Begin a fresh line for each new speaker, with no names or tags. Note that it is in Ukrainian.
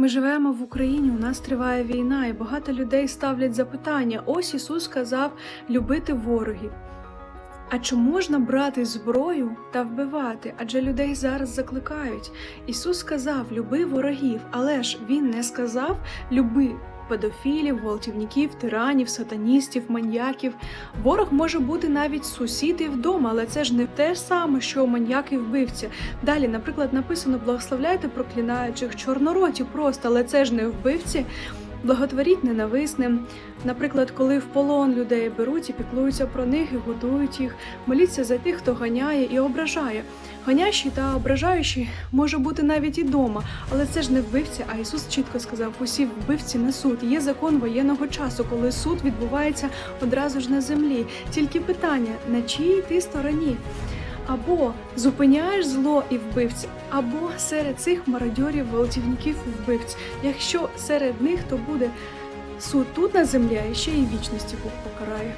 Ми живемо в Україні, у нас триває війна, і багато людей ставлять запитання. Ось Ісус сказав любити ворогів. А чи можна брати зброю та вбивати? Адже людей зараз закликають. Ісус сказав люби ворогів, але ж Він не сказав люби педофілів, гвалтівників, тиранів, сатаністів, маньяків. Ворог може бути навіть сусід і вдома, але це ж не те саме, що маньяк і вбивця. Далі, наприклад, написано благословляйте проклинаючих чорнороті просто, але це ж не вбивці. Благотворіть ненависним. Наприклад, коли в полон людей беруть і піклуються про них і годують їх, моліться за тих, хто ганяє і ображає. Гонящий та ображаючий може бути навіть і дома, але це ж не вбивця. А Ісус чітко сказав: усі вбивці на суд. Є закон воєнного часу, коли суд відбувається одразу ж на землі. Тільки питання на чиїй ти стороні? Або зупиняєш зло і вбивця, або серед цих мародьорів, гвалтівників і вбивць. Якщо серед них, то буде суд тут на землі, а ще й вічності Бог покарає.